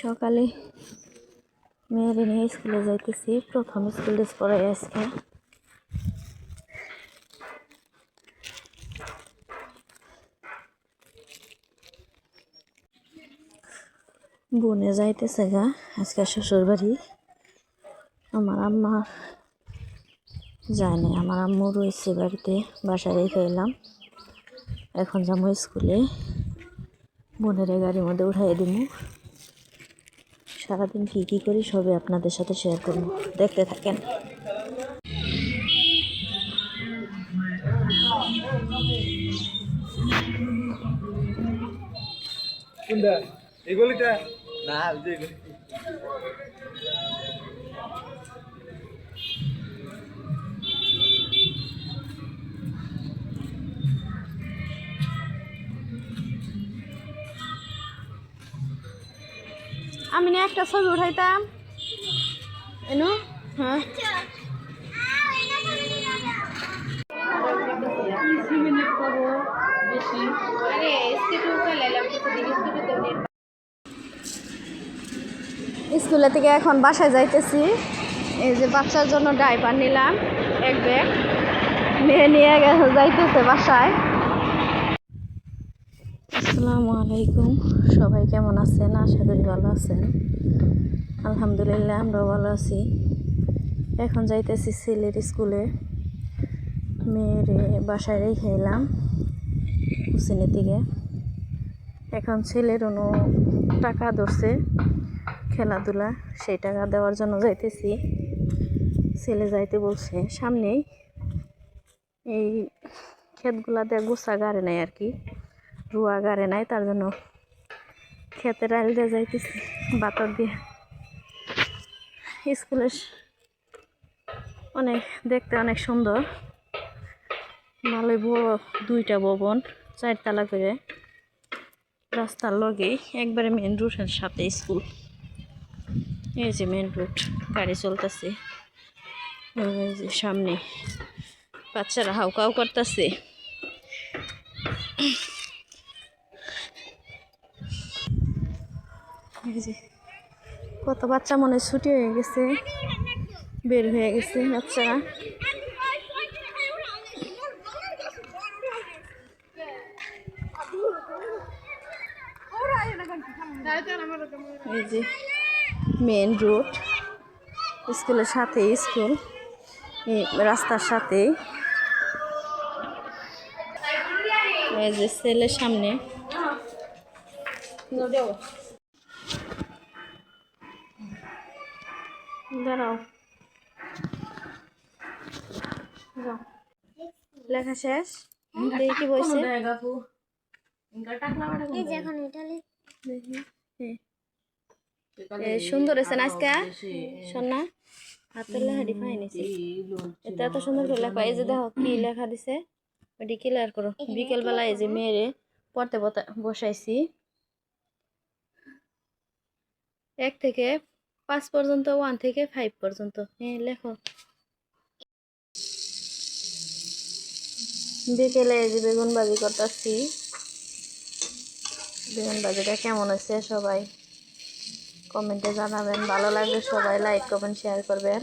সকালে মেয়ের নিয়ে স্কুলে যাইতেছি। প্রথম স্কুল ড্রেস পরে আজকে। বনে যাইতেছে গা, আজকে শ্বশুর বাড়ি আমার আম্মা নাই আমার আম্মু রয়েছে বাড়িতে, বাসায় রেখে এলাম। এখন যাব স্কুলে। বোনের গাড়ির মধ্যে উঠাই দিব সারাদিন কী কী করি সবই আপনাদের সাথে শেয়ার করব। দেখতে থাকেন। এই গলিটা? না। আমি না একটা ছবি উঠাইতাম। এনু? হ্যাঁ। স্কুলে থেকে এখন বাসায় যাইতেছি। এই যে বাচ্চার জন্য ডাইপার নিলাম এক ব্যাগ মেয়ে নিয়ে গেছে যাইতেছে বাসায়। আসসালামু আলাইকুম। সবাই কেমন আছেন? আশা করি ভালো আছেন। আলহামদুলিল্লাহ, আমরাও ভালো আছি। এখন যাইতেছি ছেলের স্কুলে। মেয়ের বাসায় রেখে এলাম হুসেনের দিকে। এখন ছেলের অনু টাকা ধরছে খেলাধুলা, সেই টাকা দেওয়ার জন্য যাইতেছি। ছেলে যাইতে বলছে, সামনেই এই ক্ষেতগুলাতে গোসা গাড়ে নাই আর কি। রুয়া গাড়ে নাই, তার জন্য খেতে আইল দিয়ে যাইতেছি, বাতর দিয়ে। স্কুলের স- অনেক, দেখতে অনেক সুন্দর। ভালোই বড় দুইটা ভবন, চারতলা করে। রাস্তার লগেই একবারে মেন রুটের সাথে স্কুল। এই যে মেন রুট গাড়ি চলতেছে। সামনে বাচ্চারা হাউকাউ করতেছে। কত বাচ্চা মনে ছুটি হয়ে গেছে। বের হয়ে গেছে বাচ্চারা। এই যে মেন রোড স্কুলের সাথে স্কুল। রাস্তার সাথে এই যে ছেলের সামনে। দাঁড়াও। লেখা শেষ? দেখি। হ্যাঁ। সুন্দর হয়েছে না আজকে? সোনা হাতের লেখাটি পাই নিছি এটা এত সুন্দর করে লেখা। এই যে দেখো কি লেখা দিছে। ওটি ক্লিয়ার করো। বিকেল বেলা এই যে মেয়েরে পড়তে বতা- বসাইছি। এক থেকে পাঁচ পর্যন্ত ওয়ান থেকে ফাইভ পর্যন্ত। হ্যাঁ লেখো। বিকেলে যে বেগুন ভাজি করতেছি। বেগুন ভাজিটা কেমন হয়েছে সবাই? কমেন্টে জানাবেন। ভালো লাগলে সবাই লাইক কমেন্ট শেয়ার করবেন।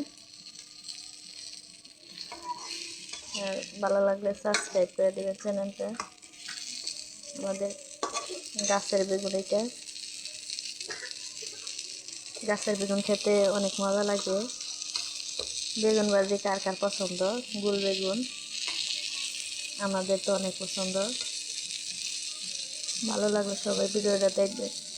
ভালো লাগলে সাবস্ক্রাইব করে দেবেন চ্যানেলটা আমাদের গাছের বেগুন এটা গাছের বেগুন খেতে অনেক মজা লাগে। বেগুন বাজি কার কার পছন্দ? গুল বেগুন। আমাদের তো অনেক পছন্দ। ভালো লাগল সবাই, ভিডিওটা দেখবেন।